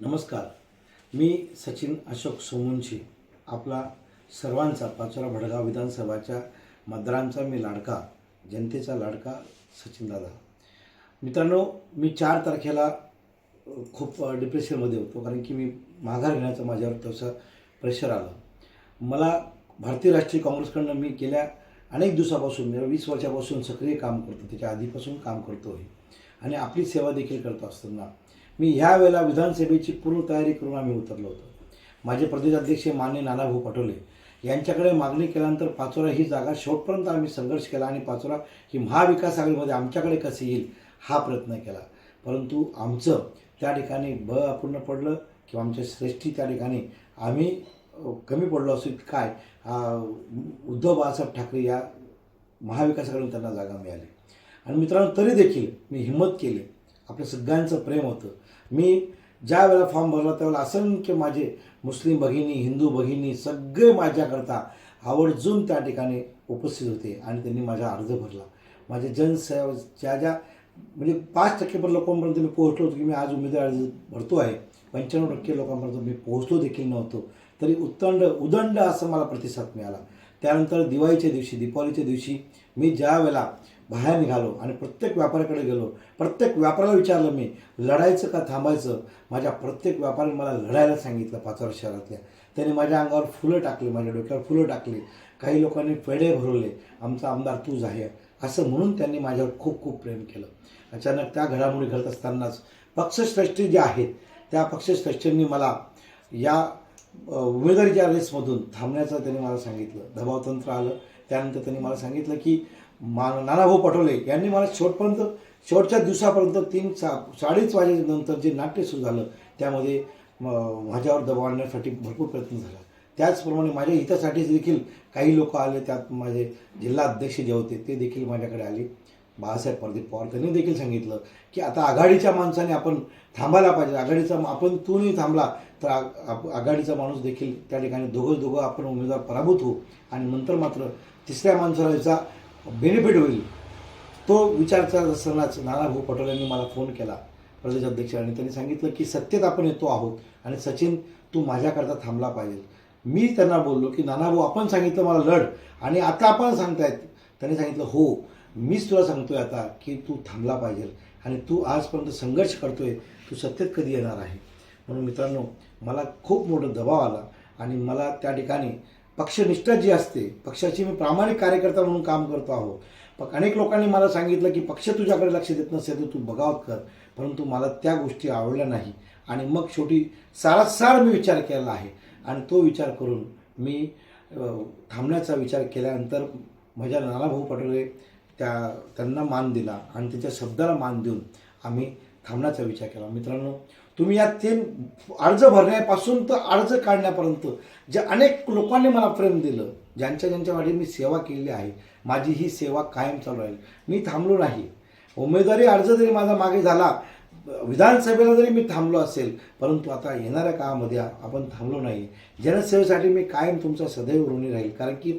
नमस्कार. मी सचिन अशोक सोमुंशी आपला सर्वांचा पाचोरा भडगाव विधानसभाच्या मतदारांचा मी लाडका जनतेचा लाडका सचिन दादा. मित्रांनो मी चार तारखेला खूप डिप्रेशनमध्ये होतो कारण की मी माघार घेण्याचं माझ्यावर तसं प्रेशर आलं. मला भारतीय राष्ट्रीय काँग्रेसकडनं मी गेल्या अनेक दिवसापासून म्हणजे वीस वर्षापासून सक्रिय काम करतो त्याच्या आधीपासून काम करतो आहे आणि आपली सेवा देखील करत असताना मी ह्या वेळेला विधानसभेची पूर्ण तयारी करून आम्ही उतरलो होतो. माझे प्रदेशाध्यक्ष मान्य नानाभाऊ पटोले यांच्याकडे मागणी केल्यानंतर पाचोरा ही जागा शेवटपर्यंत आम्ही संघर्ष केला आणि पाचोरा ही महाविकास आघाडीमध्ये आमच्याकडे कसे येईल हा प्रयत्न केला. परंतु आमचं त्या ठिकाणी ब अपूर्ण पडलं किंवा आमच्या श्रेष्ठी त्या ठिकाणी आम्ही कमी पडलो असू काय उद्धव बाळासाहेब ठाकरे या महाविकास त्यांना जागा मिळाली. आणि मित्रांनो तरी देखील मी हिंमत केली. आपल्या सगळ्यांचं प्रेम होतं. मी ज्या वेळेला फॉर्म भरला त्यावेळेला असंख्य माझे मुस्लिम भगिनी हिंदू भगिनी सगळे माझ्याकरता आवर्जून त्या ठिकाणी उपस्थित होते आणि त्यांनी माझा अर्ज भरला. माझे जनसेवा ज्या ज्या म्हणजे पाच टक्केपर्यंत लोकांपर्यंत मी पोहोचलो होतो की मी आज उमेदवार अर्ज भरतो आहे. पंच्याण्णव टक्के लोकांपर्यंत मी पोहोचलो देखील नव्हतो. तरी उत्तंड उदंड असं मला प्रतिसाद मिळाला. त्यानंतर दिवाळीच्या दिवशी दीपावलीच्या दिवशी मी ज्या वेळेला बाहेर निघालो आणि प्रत्येक व्यापाऱ्याकडे गेलो प्रत्येक व्यापाऱ्याला विचारलं मी लढायचं का थांबायचं? माझ्या प्रत्येक व्यापाऱ्याने मला लढायला सांगितलं पाचोरा शहरातल्या. त्याने माझ्या अंगावर फुलं टाकली माझ्या डोक्यावर फुलं टाकली. काही लोकांनी पेढे भरवले आमचा आमदार तूच आहे असं म्हणून त्यांनी माझ्यावर खूप खूप प्रेम केलं. अचानक त्या घडामोडी घडत असतानाच पक्षश्रेष्ठी जे आहेत त्या पक्षश्रेष्ठींनी मला या उमेदवारीच्या रेसमधून थांबण्याचं त्यांनी मला सांगितलं. दबावतंत्र आलं. त्यानंतर त्यांनी मला सांगितलं की मा नानाभाऊ पटोले यांनी मला शेवटपर्यंत शेवटच्या दिवसापर्यंत तीन सा साडेच वाजेनंतर जे नाट्य सुरू झालं त्यामध्ये माझ्यावर दबाव आणण्यासाठी भरपूर प्रयत्न झाला. त्याचप्रमाणे माझ्या हितासाठी देखील काही लोक आले त्यात माझे जिल्हा अध्यक्ष जे होते ते देखील माझ्याकडे आले. बाळासाहेब प्रदीप पवार त्यांनी देखील सांगितलं की आता आघाडीच्या माणसाने आपण थांबायला पाहिजे. आघाडीचा आपण तू नाही थांबला तर आ- आप- आघाडीचा माणूस देखील त्या ठिकाणी दोघं दोघं आपण उमेदवार पराभूत होऊ. आणि नंतर मात्र तिसऱ्या माणसाला याचा बेनिफिट होईल. तो विचारचा असतानाच नानाभाऊ पटोले यांनी मला फोन केला प्रदेश अध्यक्ष आणि त्यांनी सांगितलं की सत्तेत आपण येतो आहोत आणि सचिन तू माझ्याकरता थांबला पाहिजे. मी त्यांना बोललो की नानाभाऊ आपण सांगितलं मला लढ आणि आता आपण सांगतायत. त्यांनी सांगितलं हो मीच तुला सांगतोय आता की तू थांबला पाहिजे आणि तू आजपर्यंत संघर्ष करतोय तू सत्तेत कधी येणार आहे? म्हणून मित्रांनो मला खूप मोठा दबाव आला आणि मला त्या ठिकाणी पक्षनिष्ठा जी असते पक्षाची मी प्रामाणिक कार्यकर्ता म्हणून काम करतो आहो. पण अनेक लोकांनी मला सांगितलं की पक्ष तुझ्याकडे लक्ष देत नसेल तर तू बगावत कर परंतु मला त्या गोष्टी आवडल्या नाही. आणि मग शेवटी सारासार मी विचार केला आहे. आणि तो विचार करून मी थांबण्याचा विचार केल्यानंतर माझ्या नानाभाऊ पटोले त्या त्यांना मान दिला आणि त्याच्या शब्दाला मान देऊन आम्ही थांबण्याचा विचार केला. मित्रांनो तुम्ही या तीन अर्ज भरण्यापासून तर अर्ज काढण्यापर्यंत जे अनेक लोकांनी मला प्रेम दिलं ज्यांच्या ज्यांच्या वाटी मी सेवा केलेली आहे माझी ही सेवा कायम चालू राहील. मी थांबलो नाही. उमेदवारी अर्ज जरी माझा मागे झाला विधानसभेला जरी मी थांबलो असेल परंतु आता येणाऱ्या काळामध्ये आपण थांबलो नाही. जनसेवेसाठी मी कायम तुमचा सदैव ऋणी राहील. कारण की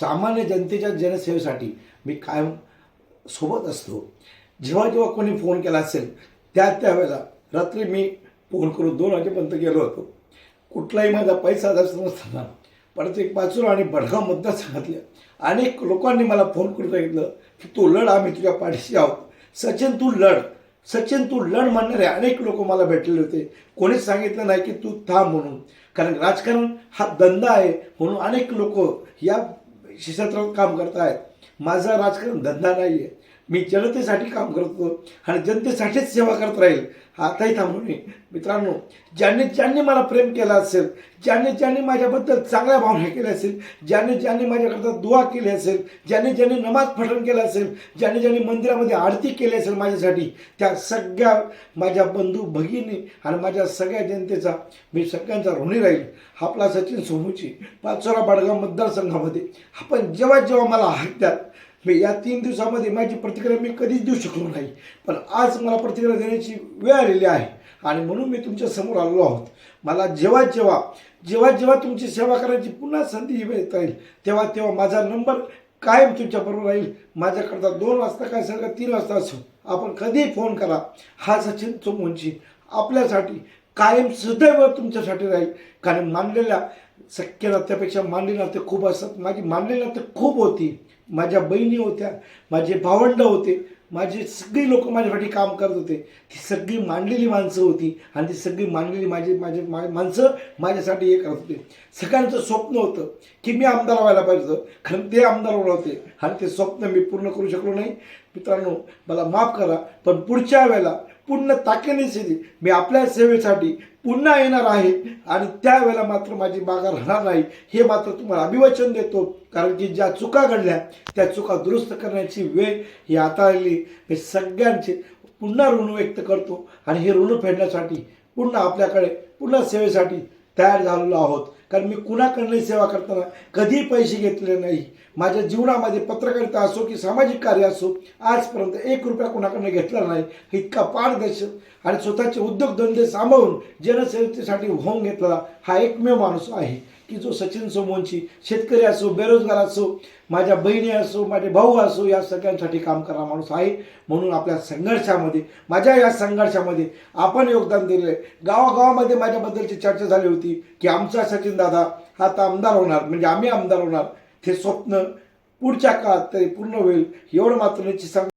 सामान्य जनतेच्या जनसेवेसाठी मी कायम सोबत असतो. जेव्हा जेव्हा कोणी फोन केला असेल त्या त्यावेळेला रात्री मी फोन करून दोन वाजेपर्यंत गेलो होतो. कुठलाही माझा पैसा जास्त नसताना परत एक पाचूर आणि बडगाव मतदारसंघातल्या अनेक लोकांनी मला फोन करून सांगितलं की तू लढ आम्ही तुझ्या पाठीशी आहोत. सचिन तू लढ. सचिन तू लढ म्हणणारे अनेक लोक मला भेटलेले होते. कोणीच सांगितलं नाही की तू थांब म्हणून. कारण राजकारण हा धंदा आहे म्हणून अनेक लोक या क्षेत्रात काम करत आहेत माझा राजकारण धंदा नाही आहे मी जनतेसाठी काम करतो आणि जनतेसाठीच सेवा करत राहील. आताही थांबू नये मित्रांनो ज्यांनी ज्यांनी मला प्रेम केला असेल ज्यांनी ज्यांनी माझ्याबद्दल चांगल्या भावना केल्या असेल ज्यांनी ज्यांनी माझ्याकरता दुआ केली असेल ज्यांनी ज्यांनी नमाज पठण केलं असेल ज्यांनी ज्यांनी मंदिरामध्ये आरती केली असेल माझ्यासाठी त्या सगळ्या माझ्या बंधू भगिनी आणि माझ्या सगळ्या जनतेचा मी सगळ्यांचा ऋणी राहील. आपला सचिन सोमूची पाचोरा बाडगाव मतदारसंघामध्ये. आपण जेव्हा जेव्हा मला हाक द्याल मी या तीन दिवसामध्ये माझी प्रतिक्रिया मी कधीच देऊ शकलो नाही. पण आज मला प्रतिक्रिया देण्याची वेळ आलेली आहे. आणि म्हणून मी तुमच्यासमोर आलेलो आहोत. मला जेव्हा जेव्हा जेव्हा जेव्हा तुमची सेवा करायची पुन्हा संधी येता येईल तेव्हा तेव्हा माझा नंबर कायम तुमच्याबरोबर राहील. माझ्याकरता दोन वाजता काय सांगा तीन वाजता असो. आपण कधीही फोन करा. हा सचिन चोमोंची आपल्यासाठी कायम सदैव तुमच्यासाठी राहील. कारण मानलेल्या शक्य नात्यापेक्षा मानले नाते खूप असतात. माझी मानलेली नाते खूप होती. माझ्या बहिणी होत्या माझे भावंड होते माझी सगळी लोक माझ्यासाठी काम करत होते. ती सगळी मांडलेली माणसं होती आणि ती सगळी मांडलेली माझी माझे मा- माणसं माझ्यासाठी हे करत होते. सगळ्यांचं स्वप्न होतं की मी आमदार व्हायला पाहिजे होतं. कारण ते आमदार होणार होते आणि ते स्वप्न मी पूर्ण करू शकलो नाही. मित्रांनो मला माफ करा पण पुढच्या वेळेला पूर्ण ताकदीने मी आपल्या सेवेसाठी पुन्हा येणार आहे आणि त्यावेळेला मात्र माझी मागा राहणार नाही. हे मात्र तुम्हाला अभिवचन देतो कारण की ज्या चुका घडल्या त्या चुका दुरुस्त करण्याची वेळ ही आता आली. मी सगळ्यांचे पुन्हा ऋण व्यक्त करतो आणि हे ऋण फेडण्यासाठी पुन्हा आपल्याकडे पुन्हा सेवेसाठी तयार झालेलो आहोत. कारण मी कुणाकडनंही सेवा करताना कधीही पैसे घेतले नाही. माझ्या जीवनामध्ये पत्रकारिता असो की सामाजिक कार्य असो आजपर्यंत एक रुपया कुणाकडनं घेतला नाही इतका पारदर्शक आणि स्वतःचे उद्योगधंदे सांभाळून जनसेवेसाठी होऊन घेतलेला हा एकमेव माणूस आहे. की जो सचिन सोमोनची शेतकरी असो बेरोजगार असो माझ्या बहिणी असो माझे भाऊ असो या सगळ्यांसाठी काम करणारा माणूस आहे म्हणून आपल्या संघर्षामध्ये माझ्या या संघर्षामध्ये आपण योगदान दिले गावागावामध्ये माझ्याबद्दलची चर्चा झाली होती की आमचा सचिन दादा हा आता आमदार होणार म्हणजे आम्ही आमदार होणार. ते स्वप्न पुढच्या काळात तरी पूर्ण होईल एवढं मात्र निश्चित